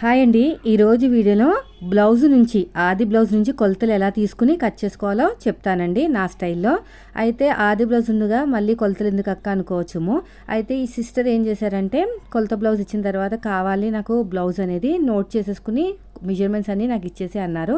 Hi అండి. ఈరోజు వీడియోలో బ్లౌజ్ నుంచి ఆది బ్లౌజ్ నుంచి కొలతలు ఎలా తీసుకుని కట్ చేసుకోవాలో చెప్తానండి నా స్టైల్లో. అయితే ఆది బ్లౌజ్ ఉండగా మళ్ళీ కొలతలు ఎందుకు అక్క అనుకోవచ్చుము. అయితే ఈ సిస్టర్ ఏం చేశారంటే కొలత బ్లౌజ్ ఇచ్చిన తర్వాత కావాలి నాకు బ్లౌజ్ అనేది నోట్ చేసేసుకుని మెజర్మెంట్స్ అన్నీ నాకు ఇచ్చేసి అన్నారు.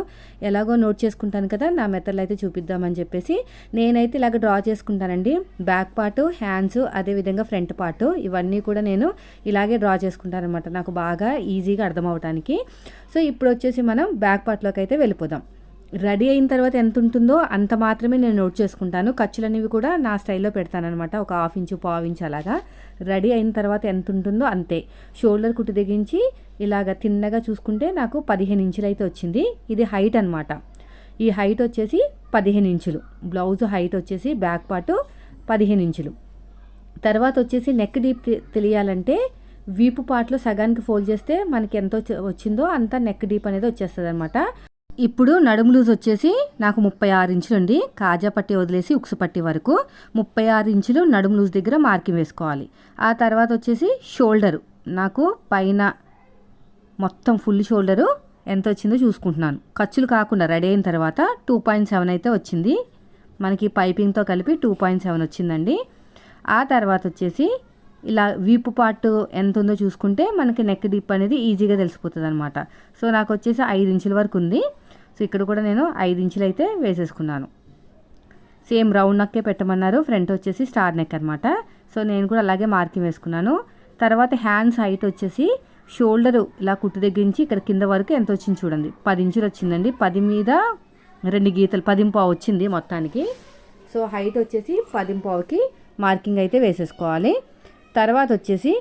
ఎలాగో నోట్ చేసుకుంటాను కదా నా మెథడ్లో అయితే చూపిద్దామని చెప్పేసి నేనైతే ఇలాగ డ్రా చేసుకుంటానండి. బ్యాక్ పార్ట్ హ్యాండ్స్ అదేవిధంగా ఫ్రంట్ పార్ట్ ఇవన్నీ కూడా నేను ఇలాగే డ్రా చేసుకుంటాను అనమాట నాకు బాగా ఈజీగా అర్థమవటానికి సో ఇప్పుడు వచ్చేసి మనం బ్యాక్ పార్ట్లోకి అయితే వెళ్ళిపోదాం. రెడీ అయిన తర్వాత ఎంత ఉంటుందో అంత మాత్రమే నేను నోట్ చేసుకుంటాను. ఖర్చులు అనేవి కూడా నా స్టైల్లో పెడతానమాట ఒక హాఫ్ ఇంచు పావు ఇంచు అలాగా. రెడీ అయిన తర్వాత ఎంత ఉంటుందో అంతే. షోల్డర్ కుట్టు దిగించి ఇలాగ తిన్నగా చూసుకుంటే నాకు పదిహేను ఇంచులు అయితే వచ్చింది. ఇది హైట్ అనమాట ఈ హైట్ వచ్చేసి పదిహేను ఇంచులు. బ్లౌజ్ హైట్ వచ్చేసి బ్యాక్ పార్ట్ పదిహేను ఇంచులు. తర్వాత వచ్చేసి నెక్ డీప్ తెలియాలంటే వీపు పార్ట్లో సగానికి ఫోల్డ్ చేస్తే మనకి ఎంత వచ్చిందో అంత నెక్ డీప్ అనేది వచ్చేస్తుంది అనమాట ఇప్పుడు నడుము లూజ్ వచ్చేసి నాకు ముప్పై ఆరు ఇంచులు అండి. కాజా పట్టి వదిలేసి ఉక్సు పట్టి వరకు ముప్పై ఆరు ఇంచులు నడుము లూజ్ దగ్గర మార్కింగ్ వేసుకోవాలి. ఆ తర్వాత వచ్చేసి షోల్డరు. నాకు పైన మొత్తం ఫుల్ షోల్డరు ఎంత వచ్చిందో చూసుకుంటున్నాను. ఖర్చులు కాకుండా రెడీ అయిన తర్వాత టూ పాయింట్ సెవెన్ అయితే వచ్చింది. మనకి పైపింగ్తో కలిపి టూ పాయింట్ సెవెన్ వచ్చిందండి. ఆ తర్వాత వచ్చేసి ఇలా వీపు పార్ట్ ఎంత ఉందో చూసుకుంటే మనకి నెక్ డిప్ అనేది ఈజీగా తెలిసిపోతుంది అనమాట సో నాకు వచ్చేసి ఐదు ఇంచుల వరకు ఉంది. సో ఇక్కడ కూడా నేను ఐదు ఇంచులు అయితే వేసేసుకున్నాను. సేమ్ రౌండ్ నక్కే పెట్టమన్నారు. ఫ్రంట్ వచ్చేసి స్టార్ నెక్ అనమాట సో నేను కూడా అలాగే మార్కింగ్ వేసుకున్నాను. తర్వాత హ్యాండ్స్ హైట్ వచ్చేసి షోల్డర్ ఇలా కుట్టు దగ్గర నుంచి ఇక్కడ కింద వరకు ఎంత వచ్చింది చూడండి. పది ఇంచులు వచ్చిందండి. పది మీద రెండు గీతలు పదింపావు వచ్చింది మొత్తానికి. సో హైట్ వచ్చేసి పదింపావుకి మార్కింగ్ అయితే వేసేసుకోవాలి. తర్వాత వచ్చేసి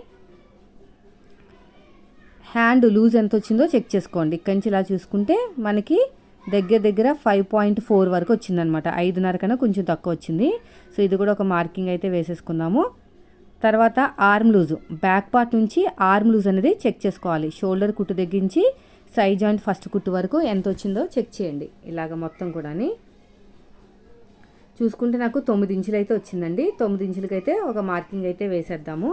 హ్యాండ్ లూజ్ ఎంత వచ్చిందో చెక్ చేసుకోండి. ఇక్కడి నుంచి ఇలా చూసుకుంటే మనకి దగ్గర దగ్గర ఫైవ్ పాయింట్ ఫోర్ వరకు వచ్చిందనమాట ఐదున్నర కన్నా కొంచెం తక్కువ వచ్చింది. సో ఇది కూడా ఒక మార్కింగ్ అయితే వేసేసుకుందాము. తర్వాత ఆర్మ్ లూజు బ్యాక్ పార్ట్ నుంచి ఆర్మ్ లూజ్ అనేది చెక్ చేసుకోవాలి. షోల్డర్ కుట్టు తగ్గించి సైడ్ జాయింట్ ఫస్ట్ కుట్టు వరకు ఎంత వచ్చిందో చెక్ చేయండి. ఇలాగ మొత్తం కూడా చూసుకుంటే నాకు తొమ్మిది ఇంచులు అయితే వచ్చిందండి. తొమ్మిది ఇంచులకైతే ఒక మార్కింగ్ అయితే వేసేద్దాము.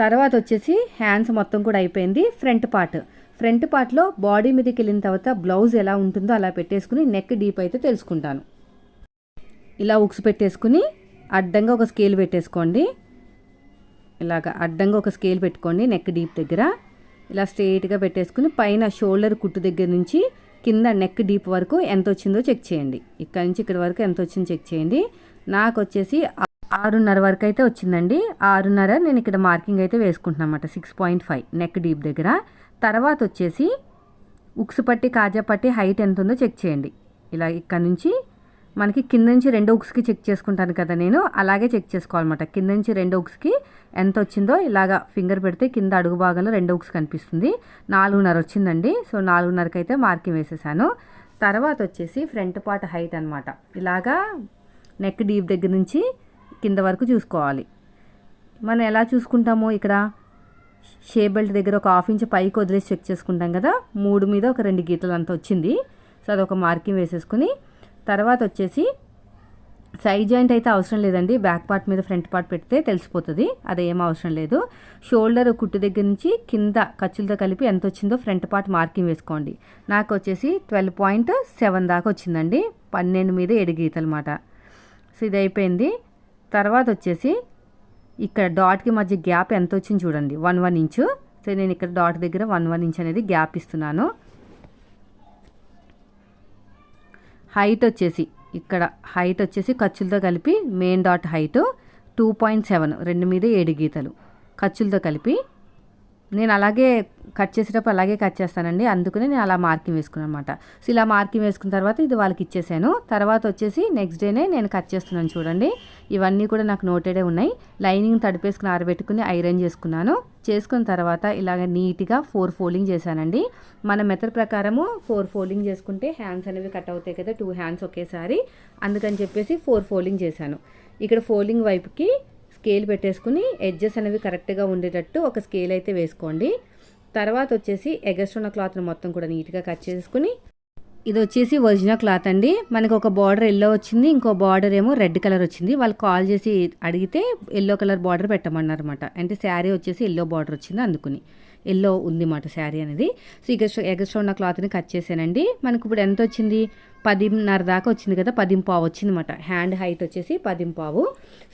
తర్వాత వచ్చేసి హ్యాండ్స్ మొత్తం కూడా అయిపోయింది. ఫ్రంట్ పార్ట్ ఫ్రంట్ పార్ట్లో బాడీ మీదకి వెళ్ళిన తర్వాత బ్లౌజ్ ఎలా ఉంటుందో అలా పెట్టేసుకుని నెక్ డీప్ అయితే తెలుసుకుంటాను. ఇలా ఉక్స్ పెట్టేసుకుని అడ్డంగా ఒక స్కేల్ పెట్టేసుకోండి. ఇలాగ అడ్డంగా ఒక స్కేల్ పెట్టుకోండి నెక్ డీప్ దగ్గర. ఇలా స్ట్రెయిట్గా పెట్టేసుకుని పైన షోల్డర్ కుట్టు దగ్గర నుంచి కింద నెక్ డీప్ వరకు ఎంత వచ్చిందో చెక్ చేయండి. ఇక్కడ నుంచి ఇక్కడ వరకు ఎంత వచ్చిందో చెక్ చేయండి. నాకు వచ్చేసి ఆరున్నర వరకు అయితే వచ్చిందండి. ఆరున్నర నేను ఇక్కడ మార్కింగ్ అయితే వేసుకుంటున్నాను అనమాట six point five neck deep దగ్గర. తర్వాత వచ్చేసి ఉక్స్ పట్టి కాజా పట్టి హైట్ ఎంత ఉందో చెక్ చేయండి. ఇలా ఇక్కడ నుంచి మనకి కింద నుంచి రెండు ఉక్స్కి చెక్ చేసుకుంటాను కదా నేను అలాగే చెక్ చేసుకోవాలన్నమాట. కింద నుంచి రెండు ఉక్స్కి ఎంత వచ్చిందో ఇలాగా ఫింగర్ పెడితే కింద అడుగు భాగంలో రెండు ఉక్స్ కనిపిస్తుంది. నాలుగున్నర వచ్చిందండి. సో నాలుగున్నరకి అయితే మార్కింగ్ వేసేసాను. తర్వాత వచ్చేసి ఫ్రంట్ పార్ట్ హైట్ అనమాట ఇలాగా నెక్ డీప్ దగ్గర నుంచి కింద వరకు చూసుకోవాలి. మనం ఎలా చూసుకుంటాము ఇక్కడ? షే బెల్ట్ దగ్గర ఒక హాఫ్ ఇంచ్ పైకి వదిలేసి చెక్ చేసుకుంటాం కదా. మూడు మీద ఒక రెండు గీతలు అంత వచ్చింది. సో అదొక మార్కింగ్ వేసేసుకుని తర్వాత వచ్చేసి సైడ్ జాయింట్ అయితే అవసరం లేదండి. బ్యాక్ పార్ట్ మీద ఫ్రంట్ పార్ట్ పెడితే తెలిసిపోతుంది. అది అవసరం లేదు. షోల్డర్ కుట్టు దగ్గర నుంచి కింద ఖర్చులతో కలిపి ఎంత వచ్చిందో ఫ్రంట్ పార్ట్ మార్కింగ్ వేసుకోండి. నాకు వచ్చేసి ట్వెల్వ్ పాయింట్ సెవెన్ దాకా వచ్చిందండి. పన్నెండు మీద ఏడు గీతలు సో ఇది అయిపోయింది. తర్వాత వచ్చేసి ఇక్కడ డాట్కి మధ్య గ్యాప్ ఎంత వచ్చింది చూడండి. వన్ వన్ ఇంచు సో నేను ఇక్కడ డాట్ దగ్గర వన్ వన్ ఇంచ్ అనేది గ్యాప్ ఇస్తున్నాను. హైట్ వచ్చేసి ఇక్కడ హైట్ వచ్చేసి ఖర్చులతో కలిపి main dot height two point seven రెండు మీద ఏడు గీతలు. ఖర్చులతో కలిపి నేను అలాగే కట్ చేసేటప్పుడు అలాగే కట్ చేస్తానండి. అందుకనే నేను అలా మార్కింగ్ వేసుకున్నాను అనమాట సో ఇలా మార్కింగ్ వేసుకున్న తర్వాత ఇది వాళ్ళకి ఇచ్చేసాను. తర్వాత వచ్చేసి నెక్స్ట్ డేనే నేను కట్ చేస్తున్నాను చూడండి. ఇవన్నీ కూడా నాకు నోటెడే ఉన్నాయి. లైనింగ్ తడిపేసుకుని ఆరబెట్టుకుని ఐరన్ చేసుకున్నాను. చేసుకున్న తర్వాత ఇలాగ నీట్గా ఫోర్ ఫోల్డింగ్ చేశానండి. మన మెథడ్ ప్రకారము ఫోర్ ఫోల్డింగ్ చేసుకుంటే హ్యాండ్స్ అనేవి కట్ అవుతాయి కదా టూ హ్యాండ్స్ ఒకేసారి. అందుకని చెప్పేసి ఫోర్ ఫోల్డింగ్ చేశాను. ఇక్కడ ఫోల్డింగ్ వైపుకి స్కేల్ పెట్టేసుకుని ఎడ్జెస్ అనేవి కరెక్ట్గా ఉండేటట్టు ఒక స్కేల్ అయితే వేసుకోండి. తర్వాత వచ్చేసి ఎగస్ట్ ఉన్న క్లాత్ని మొత్తం కూడా నీట్గా కట్ చేసుకుని ఇది వచ్చేసి ఒరిజినల్ క్లాత్ అండి. మనకు ఒక బార్డర్ ఎల్లో వచ్చింది ఇంకో బార్డర్ ఏమో రెడ్ కలర్ వచ్చింది. వాళ్ళు కాల్ చేసి అడిగితే ఎల్లో కలర్ బార్డర్ పెట్టమన్నారన్నమాట. అంటే శారీ వచ్చేసి ఎల్లో బార్డర్ వచ్చింది అందుకుని. ఎల్లో ఉంది మాట శారీ అనేది. సో ఎగస్ట్రా ఎగస్ట్రా ఉన్న క్లాత్ని కట్ చేశానండి. మనకు ఇప్పుడు ఎంత వచ్చింది? పదిన్నర దాకా వచ్చింది కదా పదింపావు వచ్చింది అనమాట హ్యాండ్ హైట్ వచ్చేసి పదింపావు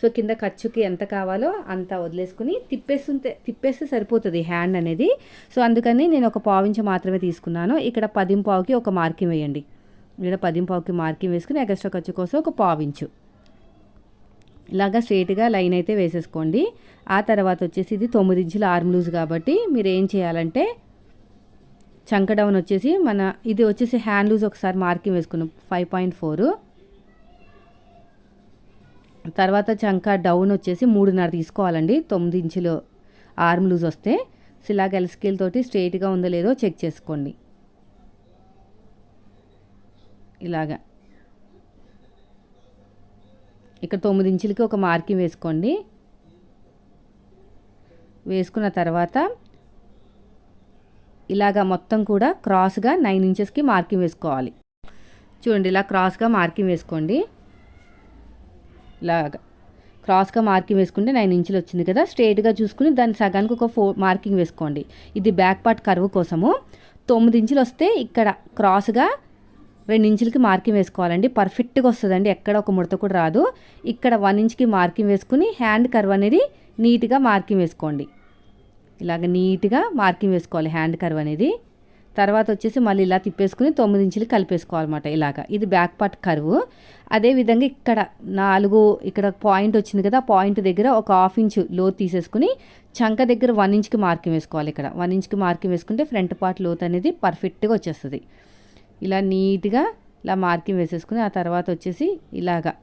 సో కింద ఖర్చుకి ఎంత కావాలో అంత వదిలేసుకుని తిప్పేస్తుంటే తిప్పేస్తే సరిపోతుంది హ్యాండ్ అనేది. సో అందుకని నేను ఒక పావించి మాత్రమే తీసుకున్నాను. ఇక్కడ పదింపావుకి ఒక మార్కింగ్ వేయండి. ఇక్కడ పదింపావుకి మార్కింగ్ వేసుకుని ఎగస్ట్రా ఖర్చు కోసం ఒక పావించు ఇలాగా స్ట్రైట్గా లైన్ అయితే వేసేసుకోండి. ఆ తర్వాత వచ్చేసి ఇది తొమ్మిది ఇంచుల ఆర్మ్ లూజ్ కాబట్టి మీరు ఏం చేయాలంటే చంక డౌన్ వచ్చేసి మన ఇది వచ్చేసి హ్యాండ్ లూజ్ ఒకసారి మార్కింగ్ వేసుకున్నాం. Five point four. తర్వాత చంక డౌన్ వచ్చేసి మూడున్నర తీసుకోవాలండి. తొమ్మిది ఇంచులు ఆర్మ్ లూజ్ వస్తే. ఇలాగ ఎల్ స్కేల్ తోటి స్ట్రైట్గా ఉందో లేదో చెక్ చేసుకోండి. ఇలాగా. ఇక్కడ తొమ్మిది ఇంచులకి ఒక మార్కింగ్ వేసుకోండి. వేసుకున్న తర్వాత ఇలాగా మొత్తం కూడా క్రాస్గా నైన్ ఇంచెస్కి మార్కింగ్ వేసుకోవాలి. చూడండి ఇలా క్రాస్గా మార్కింగ్ వేసుకోండి. ఇలాగా క్రాస్గా మార్కింగ్ వేసుకుంటే నైన్ ఇంచులు వచ్చింది కదా స్ట్రేట్గా చూసుకుని దాని సగానికి ఒక ఫోర్ మార్కింగ్ వేసుకోండి. ఇది బ్యాక్ పార్ట్ కరువు కోసము. తొమ్మిది ఇంచులు వస్తే ఇక్కడ క్రాస్గా రెండు ఇంచులకి మార్కింగ్ వేసుకోవాలండి. పర్ఫెక్ట్గా వస్తుందండి. ఎక్కడ ఒక ముడత కూడా రాదు. ఇక్కడ వన్ ఇంచ్కి మార్కింగ్ వేసుకుని హ్యాండ్ కర్వ్ అనేది నీట్గా మార్కింగ్ వేసుకోండి. ఇలాగ నీట్గా మార్కింగ్ వేసుకోవాలి హ్యాండ్ కర్వ్ అనేది. తర్వాత వచ్చేసి మళ్ళీ ఇలా తిప్పేసుకుని తొమ్మిది ఇంచులు కలిపేసుకోవాలన్నమాట ఇలాగ. ఇది బ్యాక్ పార్ట్ కరువు. అదేవిధంగా ఇక్కడ నాలుగు ఇక్కడ పాయింట్ వచ్చింది కదా పాయింట్ దగ్గర ఒక హాఫ్ ఇంచు లోత్ తీసేసుకుని చంక దగ్గర వన్ ఇంచ్కి మార్కింగ్ వేసుకోవాలి ఇక్కడ. వన్ ఇంచ్కి మార్కింగ్ వేసుకుంటే ఫ్రంట్ పార్ట్ లోత్ అనేది పర్ఫెక్ట్గా వచ్చేస్తుంది. ఇలా నీట్గా ఇలా మార్కింగ్ వేసేసుకుని ఆ తర్వాత వచ్చేసి ఇలాగా.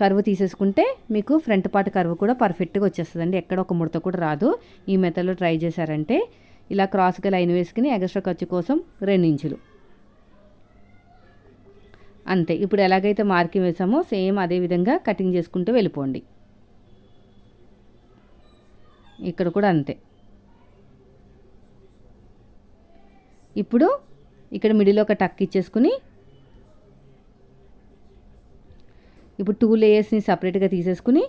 కరువు తీసేసుకుంటే మీకు ఫ్రంట్ పార్ట్ కరువు కూడా పర్ఫెక్ట్గా వచ్చేస్తుందండి. ఎక్కడ ఒక ముడత కూడా రాదు. ఈ మెథడ్లో ట్రై చేశారంటే ఇలా క్రాస్గా లైన్ వేసుకుని ఎగస్ట్రా ఖర్చు కోసం రెండు ఇంచులు. అంతే. ఇప్పుడు ఎలాగైతే మార్కింగ్ వేసామో సేమ్ అదే విధంగా కటింగ్ చేసుకుంటూ వెళ్ళిపోండి. ఇక్కడ కూడా అంతే. ఇప్పుడు ఇక్కడ మిడిల్ ఒక టక్ ఇచ్చేసుకుని ఇప్పుడు టూ లేయర్స్ని సపరేట్గా తీసేసుకుని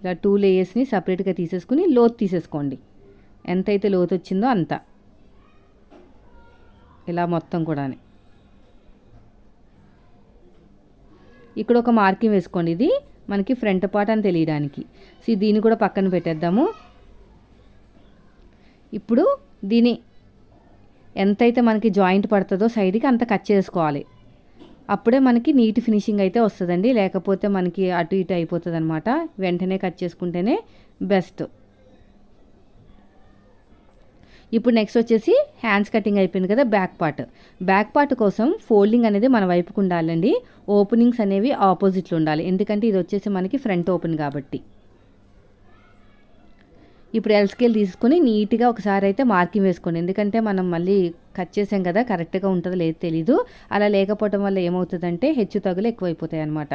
ఇలా టూ లేయర్స్ని సపరేట్గా తీసేసుకుని లోతు తీసేసుకోండి. ఎంతైతే లోతు వచ్చిందో అంత. ఇలా మొత్తం కూడా ఇక్కడ ఒక మార్కింగ్ వేసుకోండి. ఇది మనకి ఫ్రంట్ పార్ట్ అని తెలియడానికి. సో దీన్ని కూడా పక్కన పెట్టేద్దాము. ఇప్పుడు దీని ఎంతైతే మనకి జాయింట్ పడుతుందో సైడ్కి అంత కట్ చేసుకోవాలి. అప్పుడే మనకి నీట్ ఫినిషింగ్ అయితే వస్తుందండి. లేకపోతే మనకి అటు ఇటు అయిపోతుంది అనమాట వెంటనే కట్ చేసుకుంటేనే బెస్ట్. ఇప్పుడు నెక్స్ట్ వచ్చేసి హ్యాండ్స్ కటింగ్ అయిపోయింది కదా బ్యాక్ పార్ట్. బ్యాక్ పార్ట్ కోసం ఫోల్డింగ్ అనేది మన వైపుకు ఉండాలండి. ఓపెనింగ్స్ అనేవి ఆపోజిట్లో ఉండాలి. ఎందుకంటే ఇది వచ్చేసి మనకి ఫ్రంట్ ఓపెన్ కాబట్టి. ఇప్పుడు ఎల్ స్కేల్ తీసుకొని నీట్గా ఒకసారి అయితే మార్కింగ్ వేసుకోండి. ఎందుకంటే మనం మళ్ళీ కట్ చేసాం కదా కరెక్ట్గా ఉంటుందో లేదు తెలీదు. అలా లేకపోవడం వల్ల ఏమవుతుందంటే హెచ్చు తగులు ఎక్కువైపోతాయి అనమాట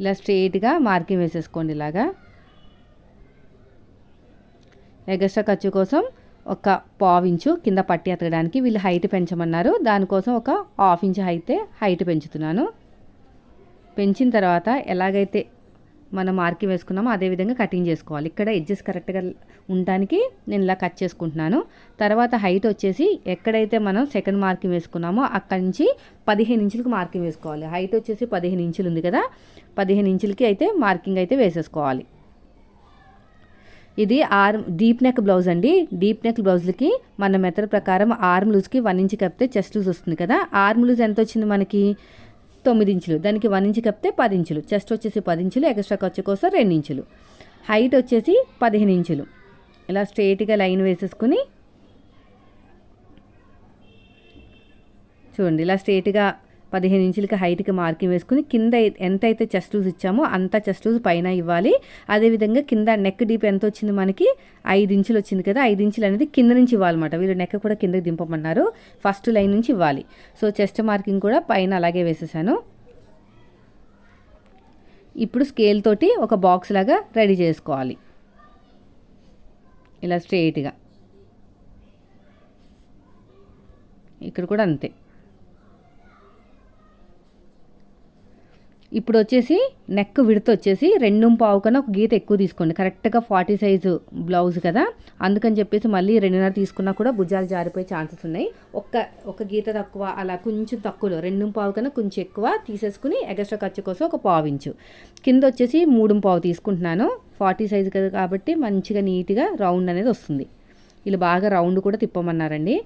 ఇలా స్ట్రెయిట్గా మార్కింగ్ వేసేసుకోండి ఇలాగా. ఎగస్ట్రా ఖర్చు కోసం ఒక పావు ఇంచు కింద పట్టి ఎతకడానికి వీళ్ళు హైట్ పెంచమన్నారు. దానికోసం ఒక హాఫ్ ఇంచ్ అయితే హైట్ పెంచుతున్నాను. పెంచిన తర్వాత ఎలాగైతే మనం మార్కింగ్ వేసుకున్నామో అదేవిధంగా కటింగ్ చేసుకోవాలి. ఇక్కడ ఎడ్జెస్ కరెక్ట్గా ఉండడానికి నేను ఇలా కట్ చేసుకుంటున్నాను. తర్వాత హైట్ వచ్చేసి ఎక్కడైతే మనం సెకండ్ మార్కింగ్ వేసుకున్నామో అక్కడి నుంచి పదిహేను ఇంచులకు మార్కింగ్ వేసుకోవాలి. హైట్ వచ్చేసి పదిహేను ఇంచులు ఉంది కదా పదిహేను ఇంచులకి అయితే మార్కింగ్ అయితే వేసేసుకోవాలి. ఇది ఆర్మ్ డీప్ నెక్ బ్లౌజ్ అండి. డీప్ నెక్ బ్లౌజ్లకి మన మెథడ్ ప్రకారం ఆర్మ్ లూజ్కి వన్ ఇంచ్ కప్పితే చెస్ట్ లూజ్ వస్తుంది కదా. ఆర్మ్ లూజ్ ఎంత వచ్చింది మనకి? తొమ్మిది ఇంచులు దానికి వన్ ఇంచ్ కప్పితే పది ఇంచులు చెస్ట్ వచ్చేసి పది ఇంచులు ఎక్స్ట్రా ఖర్చు కోసం రెండు ఇంచులు హైట్ వచ్చేసి పదిహేను ఇంచులు. ఇలా స్ట్రైట్గా లైన్ వేసేసుకుని చూడండి ఇలా స్ట్రైట్గా పదిహేను ఇంచులకి హైట్కి మార్కింగ్ వేసుకుని కింద ఎంత అయితే చెస్ట్ లూజ్ ఇచ్చామో అంత చెస్ట్ లూజ్ పైన ఇవ్వాలి. అదేవిధంగా కింద నెక్ డీప్ ఎంత వచ్చింది మనకి? ఐదు ఇంచులు వచ్చింది కదా ఐదు ఇంచులు అనేది కింద నుంచి ఇవ్వాలన్నమాట వీళ్ళు నెక్ కూడా కిందకి దింపమన్నారు. ఫస్ట్ లైన్ నుంచి ఇవ్వాలి. సో చెస్ట్ మార్కింగ్ కూడా పైన అలాగే వేసేసాను. ఇప్పుడు స్కేల్ తోటి ఒక బాక్స్ లాగా రెడీ చేసుకోవాలి. ఇలా స్ట్రెయిట్గా. ఇక్కడ కూడా అంతే. ఇప్పుడు వచ్చేసి నెక్ విడత వచ్చేసి రెండు పావు కన్నా ఒక గీత ఎక్కువ తీసుకోండి. కరెక్ట్గా ఫార్టీ సైజు బ్లౌజ్ కదా. అందుకని చెప్పేసి మళ్ళీ రెండున్నర తీసుకున్నా కూడా భుజాలు జారిపోయే ఛాన్సెస్ ఉన్నాయి. ఒక్క ఒక గీత తక్కువ అలా కొంచెం తక్కువలో రెండు పావు కన్నా కొంచెం ఎక్కువ తీసేసుకుని ఎగస్ట్రా ఖర్చు కోసం ఒక పావు ఇంచు కింద వచ్చేసి మూడు పావు తీసుకుంటున్నాను. ఫార్టీ సైజు కదా కాబట్టి మంచిగా నీట్గా రౌండ్ అనేది వస్తుంది. ఇలా బాగా రౌండ్ కూడా తిప్పమన్నారండి.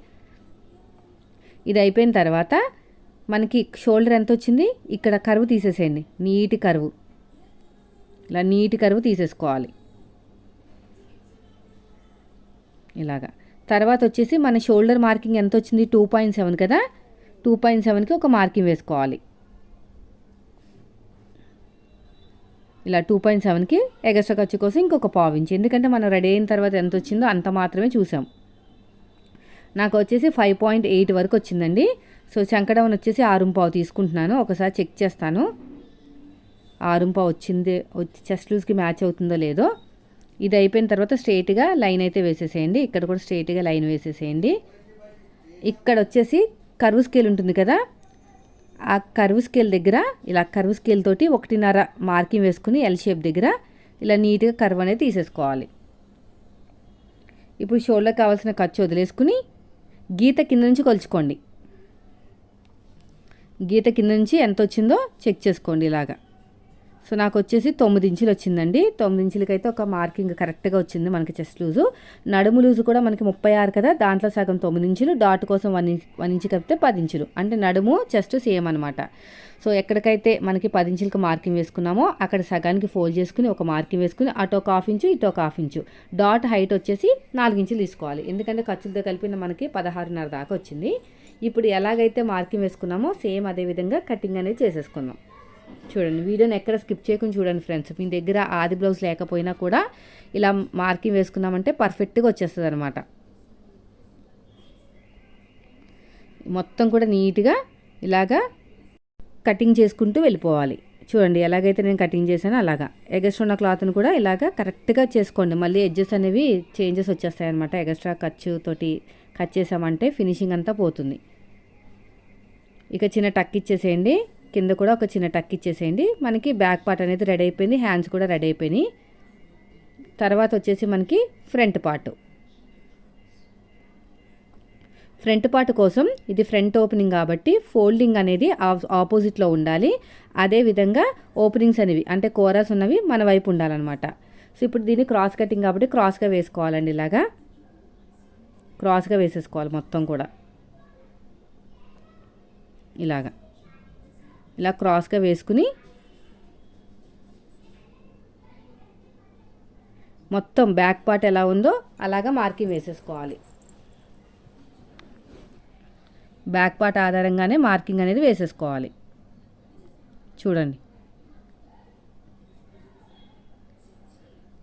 ఇది అయిపోయిన తర్వాత మనకి షోల్డర్ ఎంత వచ్చింది ఇక్కడ కరువు తీసేసేయండి. నీటి కరువు. ఇలా నీటి కరువు తీసేసుకోవాలి. ఇలాగా. తర్వాత వచ్చేసి మన షోల్డర్ మార్కింగ్ ఎంత వచ్చింది టూ పాయింట్ సెవెన్ కదా? టూ పాయింట్ సెవెన్కి ఒక మార్కింగ్ వేసుకోవాలి. ఇలా టూ పాయింట్ సెవెన్కి ఎగస్ట్రా ఖర్చు కోసం ఇంకొక పావు ఇంచు. ఎందుకంటే మనం రెడీ అయిన తర్వాత ఎంత వచ్చిందో అంత మాత్రమే చూసాం. నాకు వచ్చేసి ఫైవ్ పాయింట్ ఎయిట్ వరకు వచ్చిందండి. సో చంకడవన్ వచ్చేసి ఆరుంపావు తీసుకుంటున్నాను. ఒకసారి చెక్ చేస్తాను. ఆరుంపావు వచ్చింది వచ్చి చెస్ట్ లూజ్కి మ్యాచ్ అవుతుందో లేదో. ఇది అయిపోయిన తర్వాత స్ట్రైట్గా లైన్ అయితే వేసేసేయండి. ఇక్కడ కూడా స్ట్రైట్గా లైన్ వేసేసేయండి. ఇక్కడ వచ్చేసి కరువు స్కేల్ ఉంటుంది కదా ఆ కర్వ్ స్కేల్ దగ్గర ఇలా కర్వ్ స్కేల్ తోటి ఒకటిన్నర మార్కింగ్ వేసుకుని ఎల్ షేప్ దగ్గర ఇలా నీట్గా కర్వ్ అనేది తీసేసుకోవాలి. ఇప్పుడు షోల్డర్ కావాల్సిన ఖర్చు వదిలేసుకుని గీత కింద నుంచి కొలుచుకోండి. గీత కింద నుంచి ఎంత వచ్చిందో చెక్ చేసుకోండి ఇలాగా. సో నాకు వచ్చేసి తొమ్మిది ఇంచులు వచ్చిందండి. తొమ్మిది ఇంచులకైతే ఒక మార్కింగ్ కరెక్ట్గా వచ్చింది మనకి చెస్ట్ లూజు. నడుము లూజు కూడా మనకి ముప్పై ఆరు కదా దాంట్లో సగం తొమ్మిది ఇంచులు డాట్ కోసం వన్ వన్ ఇంచు కలిపితే పది ఇంచులు. అంటే నడుము చెస్ట్ సేమ్ అనమాట సో ఎక్కడికైతే మనకి పది ఇంచులకు మార్కింగ్ వేసుకున్నామో అక్కడ సగానికి ఫోల్డ్ చేసుకుని ఒక మార్కింగ్ వేసుకుని అటు ఒక హాఫ్ ఇంచు ఇటు ఒక హాఫ్ ఇంచు. డాట్ హైట్ వచ్చేసి నాలుగు ఇంచులు తీసుకోవాలి. ఎందుకంటే ఖర్చులతో కలిపిన మనకి పదహారున్నర దాకా వచ్చింది. ఇప్పుడు ఎలాగైతే మార్కింగ్ వేసుకున్నామో సేమ్ అదే విధంగా కటింగ్ అనేది చేసేసుకుందాం చూడండి వీడియోని ఎక్కడ స్కిప్ చేయకుండా చూడండి ఫ్రెండ్స్. మీ దగ్గర ఆది బ్లౌజ్ లేకపోయినా కూడా ఇలా మార్కింగ్ వేసుకున్నామంటే పర్ఫెక్ట్గా వచ్చేస్తుంది అనమాట మొత్తం కూడా నీట్గా ఇలాగా కటింగ్ చేసుకుంటూ వెళ్ళిపోవాలి. చూడండి ఎలాగైతే నేను కటింగ్ చేశానో అలాగా. ఎగస్ట్రా ఉన్న క్లాత్ని కూడా ఇలాగా కరెక్ట్గా చేసుకోండి. మళ్ళీ ఎడ్జెస్ అనేవి చేంజెస్ వచ్చేస్తాయి అనమాట ఎగస్ట్రా ఖర్చు తోటి కట్ చేసామంటే ఫినిషింగ్ అంతా పోతుంది. ఇక చిన్న టక్ ఇచ్చేసేయండి. కింద కూడా ఒక చిన్న టక్ ఇచ్చేసేయండి. మనకి బ్యాక్ పార్ట్ అనేది రెడీ అయిపోయింది. హ్యాండ్స్ కూడా రెడీ అయిపోయినాయి. తర్వాత వచ్చేసి మనకి ఫ్రంట్ పార్ట్. ఫ్రంట్ పార్ట్ కోసం ఇది ఫ్రంట్ ఓపెనింగ్ కాబట్టి ఫోల్డింగ్ అనేది ఆపోజిట్లో ఉండాలి. అదేవిధంగా ఓపెనింగ్స్ అనేవి అంటే కోరాస్ ఉన్నవి మన వైపు ఉండాలన్నమాట. సో ఇప్పుడు దీన్ని క్రాస్ కటింగ్ కాబట్టి క్రాస్గా వేసుకోవాలండి ఇలాగా. క్రాస్గా వేసేసుకోవాలి మొత్తం కూడా. ఇలాగా. ఇలా క్రాస్గా వేసుకుని మొత్తం బ్యాక్ పార్ట్ ఎలా ఉందో అలాగా మార్కింగ్ వేసేసుకోవాలి. బ్యాక్ పార్ట్ ఆధారంగానే మార్కింగ్ అనేది వేసేసుకోవాలి. చూడండి.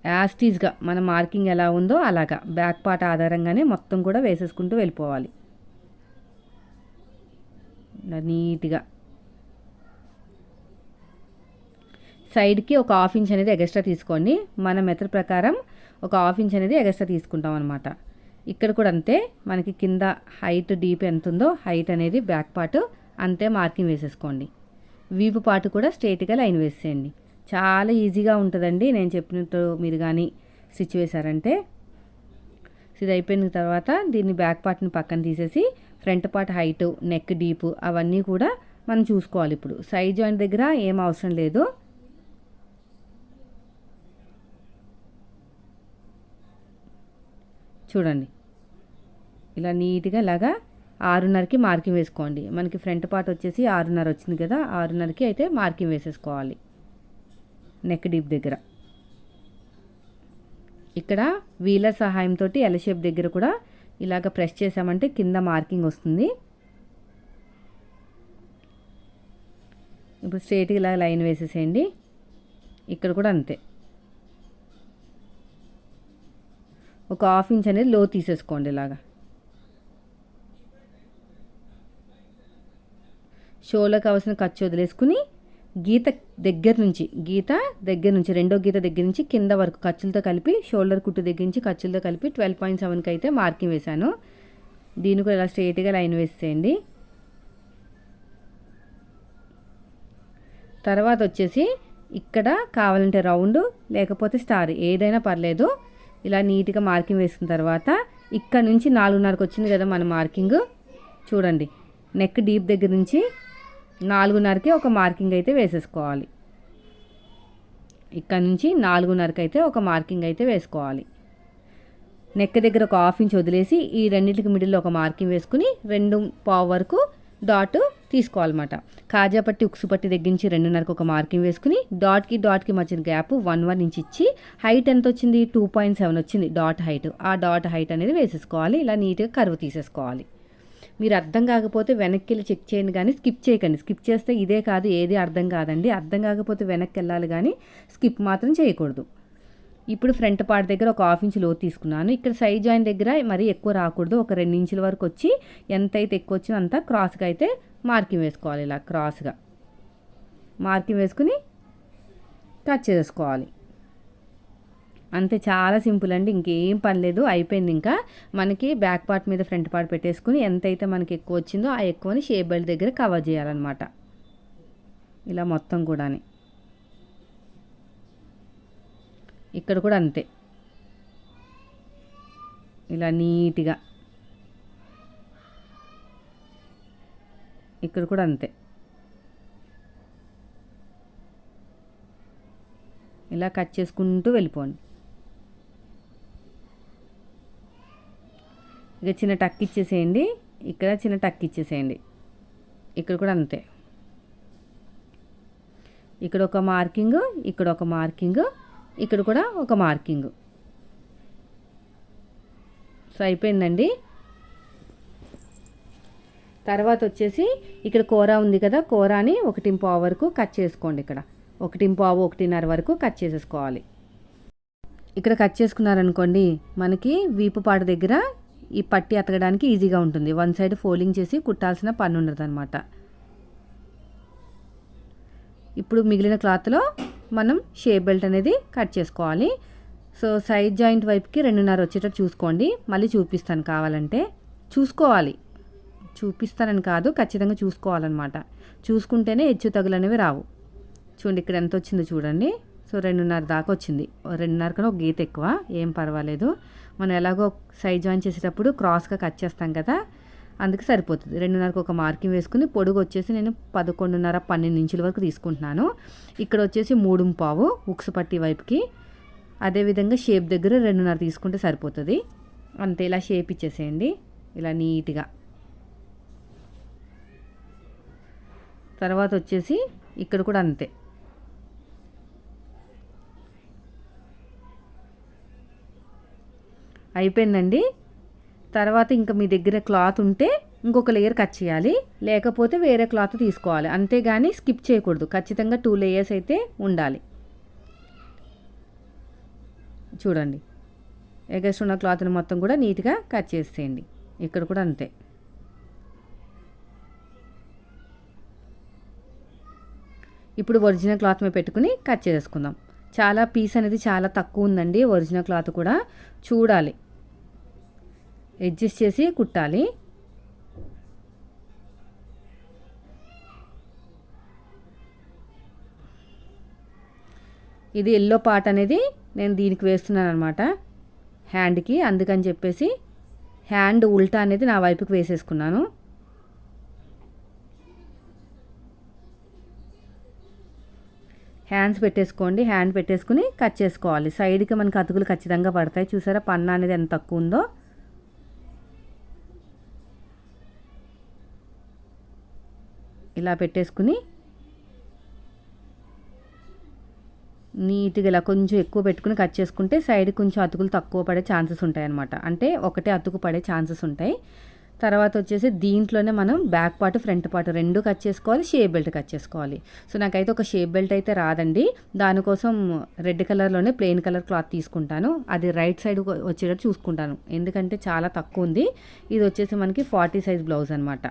యాస్టీజ్గా మన మార్కింగ్ ఎలా ఉందో అలాగా బ్యాక్ పార్ట్ ఆధారంగానే మొత్తం కూడా వేసేసుకుంటూ వెళ్ళిపోవాలి. నీట్గా సైడ్కి ఒక హాఫ్ ఇంచ్ అనేది ఎగస్ట్రా తీసుకోండి. మన మెథడ్ ప్రకారం ఒక హాఫ్ ఇంచ్ అనేది ఎగస్ట్రా తీసుకుంటాం అనమాట ఇక్కడ కూడా అంతే. మనకి కింద హైట్ డీప్ ఎంత ఉందో హైట్ అనేది బ్యాక్ పార్ట్ అంతే మార్కింగ్ వేసేసుకోండి. వీపు పార్ట్ కూడా స్ట్రేట్గా లైన్ వేసేయండి. చాలా ఈజీగా ఉంటుందండి. నేను చెప్పినట్టు మీరు కానీ స్టిచ్ వేశారంటే. ఇది అయిపోయిన తర్వాత దీన్ని బ్యాక్ పార్ట్ని పక్కన తీసేసి front part height neck deep అవన్నీ కూడా మనం చూసుకోవాలి ఇప్పుడు. సైడ్ జాయింట్ దగ్గర ఏం అవసరం లేదు. చూడండి. ఇలా నీట్గా ఇలాగా ఆరున్నరకి మార్కింగ్ వేసుకోండి. మనకి ఫ్రంట్ పార్ట్ వచ్చేసి ఆరున్నర వచ్చింది కదా ఆరున్నరకి అయితే మార్కింగ్ వేసేసుకోవాలి. నెక్ డీప్ దగ్గర. ఇక్కడ వీలర్ సహాయంతో ఎల్ షేప్ దగ్గర కూడా ఇలాగ ప్రెస్ చేసామంటే కింద మార్కింగ్ వస్తుంది. ఇప్పుడు స్ట్రేట్గా ఇలా లైన్ వేసేసేయండి. ఇక్కడ కూడా అంతే. ఒక హాఫ్ ఇంచ్ అనేది లో తీసేసుకోండి ఇలాగా. షోలోకి అవసరం ఖర్చు వదిలేసుకుని గీత దగ్గర నుంచి గీత దగ్గర నుంచి రెండో గీత దగ్గర నుంచి కింద వరకు ఖర్చులతో కలిపి షోల్డర్ కుట్టు దగ్గర నుంచి ఖర్చులతో కలిపి ట్వెల్వ్ పాయింట్ సెవెన్కి అయితే మార్కింగ్ వేశాను. దీన్ని కూడా ఇలా స్ట్రైట్గా లైన్ వేసేయండి. తర్వాత వచ్చేసి ఇక్కడ కావాలంటే రౌండ్ లేకపోతే స్టార్ ఏదైనా పర్లేదు. ఇలా నీట్గా మార్కింగ్ వేసిన తర్వాత ఇక్కడ నుంచి నాలుగున్నరకు వచ్చింది కదా మన మార్కింగ్. చూడండి నెక్ డీప్ దగ్గర నుంచి నాలుగున్నరకి ఒక మార్కింగ్ అయితే వేసేసుకోవాలి. ఇక్కడ నుంచి నాలుగున్నరకి అయితే ఒక మార్కింగ్ అయితే వేసుకోవాలి. నెక్ దగ్గర ఒక హాఫ్ ఇంచ్ వదిలేసి ఈ రెండింటికి మిడిల్లో ఒక మార్కింగ్ వేసుకుని రెండు పావు వరకు డాట్ తీసుకోవాలన్నమాట. కాజా పట్టి ఉక్సు పట్టి తగ్గించి రెండున్నరకు ఒక మార్కింగ్ వేసుకుని డాట్కి డాట్కి మధ్యన గ్యాప్ వన్ వన్ ఇంచ్ ఇచ్చి హైట్ ఎంత వచ్చింది? టూ పాయింట్ సెవెన్ వచ్చింది డాట్ హైట్. ఆ డాట్ హైట్ అనేది వేసేసుకోవాలి. ఇలా నీట్గా కరువు తీసేసుకోవాలి. మీరు అర్థం కాకపోతే వెనక్కి వెళ్ళి చెక్ చేయండి కానీ స్కిప్ చేయకండి. స్కిప్ చేస్తే ఇదే కాదు ఏది అర్థం కాదండి. అర్థం కాకపోతే వెనక్కి వెళ్ళాలి కానీ స్కిప్ మాత్రం చేయకూడదు. ఇప్పుడు ఫ్రంట్ పార్ట్ దగ్గర ఒక హాఫ్ ఇంచ్లో తీసుకున్నాను. ఇక్కడ సైడ్ జాయిన్ దగ్గర మరీ ఎక్కువ రాకూడదు. ఒక రెండు ఇంచుల వరకు వచ్చి ఎంతైతే ఎక్కువ వచ్చిందో అంత క్రాస్గా అయితే మార్కింగ్ వేసుకోవాలి ఇలా క్రాస్గా. మార్కింగ్ వేసుకుని కట్ చేసుకోవాలి. అంతే చాలా సింపుల్ అండి. ఇంకేం పని లేదు. అయిపోయింది ఇంకా. మనకి బ్యాక్ పార్ట్ మీద ఫ్రంట్ పార్ట్ పెట్టేసుకుని ఎంతైతే మనకి ఎక్కువ వచ్చిందో ఆ ఎక్కువని షేప్ బెల్ట్ దగ్గర కవర్ చేయాలన్నమాట. ఇలా మొత్తం కూడాని. ఇక్కడ కూడా అంతే. ఇలా నీట్గా. ఇక్కడ కూడా అంతే. ఇలా కట్ చేసుకుంటూ వెళ్ళిపోండి. ఇక చిన్న టక్ ఇచ్చేసేయండి. ఇక్కడ చిన్న టక్ ఇచ్చేసేయండి. ఇక్కడ కూడా అంతే. ఇక్కడ ఒక మార్కింగ్ ఇక్కడ ఒక మార్కింగ్. ఇక్కడ కూడా ఒక మార్కింగ్. సో అయిపోయిందండి. తర్వాత వచ్చేసి ఇక్కడ కూర ఉంది కదా కూరని ఒకటి పావు వరకు కట్ చేసుకోండి ఇక్కడ. ఒకటి పావు ఒకటిన్నర వరకు కట్ చేసేసుకోవాలి. ఇక్కడ కట్ చేసుకున్నారనుకోండి మనకి వీపు పాట దగ్గర ఈ పట్టి అతకడానికి ఈజీగా ఉంటుంది. వన్ సైడ్ ఫోల్డింగ్ చేసి కుట్టాల్సిన పని ఉండదు అనమాట ఇప్పుడు మిగిలిన క్లాత్లో మనం షేప్ బెల్ట్ అనేది కట్ చేసుకోవాలి. సో సైడ్ జాయింట్ వైపుకి రెండున్నర వచ్చేటట్టు చూసుకోండి. మళ్ళీ చూపిస్తాను కావాలంటే. చూసుకోవాలి. చూపిస్తానని కాదు ఖచ్చితంగా చూసుకోవాలన్నమాట. చూసుకుంటేనే హెచ్చు తగులనేవి రావు. చూడండి ఇక్కడ ఎంత వచ్చిందో చూడండి. సో రెండున్నర దాకా వచ్చింది. రెండున్నర కన్నా ఒక గీత ఎక్కువ. ఏం పర్వాలేదు. మనం ఎలాగో సైడ్ జాయిన్ చేసేటప్పుడు క్రాస్గా కట్ చేస్తాం కదా. అందుకే సరిపోతుంది. రెండున్నరకు ఒక మార్కింగ్ వేసుకుని పొడుగు వచ్చేసి నేను పదకొండున్నర పన్నెండు ఇంచుల వరకు తీసుకుంటున్నాను. ఇక్కడ వచ్చేసి మూడు పావు ఉక్సు పట్టి వైపుకి. అదేవిధంగా షేప్ దగ్గర రెండున్నర తీసుకుంటే సరిపోతుంది. అంతే ఇలా షేప్ ఇచ్చేసేయండి. ఇలా నీట్గా. తర్వాత వచ్చేసి ఇక్కడ కూడా అంతే. అయిపోయిందండి. తర్వాత ఇంకా మీ దగ్గర క్లాత్ ఉంటే ఇంకొక లేయర్ కట్ చేయాలి. లేకపోతే వేరే క్లాత్ తీసుకోవాలి. అంతేగాని స్కిప్ చేయకూడదు. ఖచ్చితంగా టూ లేయర్స్ అయితే ఉండాలి. చూడండి. ఎగస్ట్ ఉన్న క్లాత్ని మొత్తం కూడా నీట్గా కట్ చేసేయండి. ఇక్కడ కూడా అంతే. ఇప్పుడు ఒరిజినల్ క్లాత్ మీద పెట్టుకుని కట్ చేసుకుందాం. చాలా పీస్ అనేది చాలా తక్కువ ఉందండి. ఒరిజినల్ క్లాత్ కూడా చూడాలి. అడ్జస్ట్ చేసి కుట్టాలి. ఇది ఎల్లో పార్ట్ అనేది నేను దీనికి వేస్తున్నాను అనమాట హ్యాండ్కి అందుకని చెప్పేసి హ్యాండ్ ఉల్టా అనేది నా వైపుకి వేసేసుకున్నాను. హ్యాండ్స్ పెట్టేసుకోండి. హ్యాండ్ పెట్టేసుకుని కట్ చేసుకోవాలి. సైడ్కి మనకి అతుకులు ఖచ్చితంగా పడతాయి. చూసారా? పన్న అనేది ఎంత తక్కువ ఉందో. ఇలా పెట్టేసుకుని నీట్గా ఇలా కొంచెం ఎక్కువ పెట్టుకుని కట్ చేసుకుంటే సైడ్ కొంచెం అతుకులు తక్కువ పడే ఛాన్సెస్ ఉంటాయి అనమాట అంటే ఒకటే అతుకు పడే ఛాన్సెస్ ఉంటాయి. తర్వాత వచ్చేసి దీంట్లోనే మనం బ్యాక్ పార్ట్ ఫ్రంట్ పార్ట్ రెండు కట్ చేసుకోవాలి షేప్ బెల్ట్ కట్ చేసుకోవాలి. సో నాకైతే ఒక షేప్ బెల్ట్ అయితే రాదండి. దానికోసం రెడ్ కలర్లోనే ప్లెయిన్ కలర్ క్లాత్ తీసుకుంటాను. అది రైట్ సైడ్ వచ్చేటట్టు చూసుకుంటాను. ఎందుకంటే చాలా తక్కువ ఉంది. ఇది వచ్చేసి మనకి ఫార్టీ సైజ్ బ్లౌజ్ అనమాట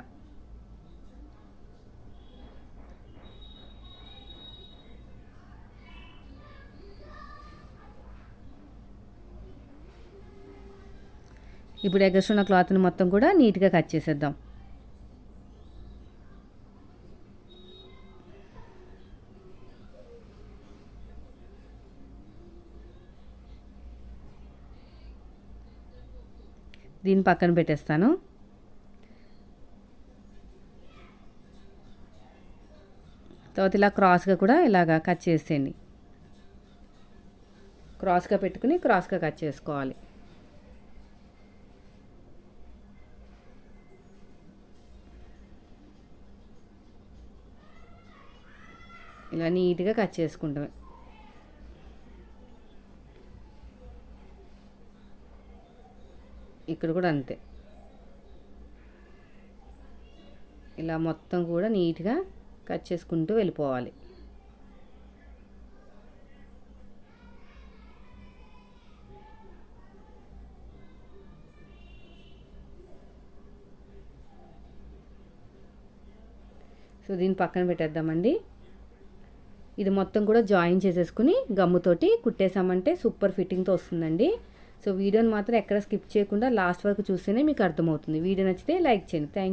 ఇప్పుడు ఎగస్ట్ ఉన్న క్లాత్ని మొత్తం కూడా నీట్గా కట్ చేసేద్దాం. దీన్ని పక్కన పెట్టేస్తాను. తర్వాత ఇలా క్రాస్గా కూడా ఇలాగా కట్ చేసేయండి. క్రాస్గా పెట్టుకుని క్రాస్గా కట్ చేసుకోవాలి. ఇలా నీట్గా కట్ చేసుకుంటామే. ఇక్కడ కూడా అంతే. ఇలా మొత్తం కూడా నీట్గా కట్ చేసుకుంటూ వెళ్ళిపోవాలి. సో దీన్ని పక్కన పెట్టేద్దామండి. ఇది మొత్తం కూడా జాయిన్ చేసేసుకుని గమ్ముతోటి కుట్టేసామంటే సూపర్ ఫిట్టింగ్తో వస్తుందండి. సో వీడియోని మాత్రం ఎక్కడ స్కిప్ చేయకుండా లాస్ట్ వరకు చూస్తేనే మీకు అర్థమవుతుంది. వీడియో నచ్చితే లైక్ చేయండి. థ్యాంక్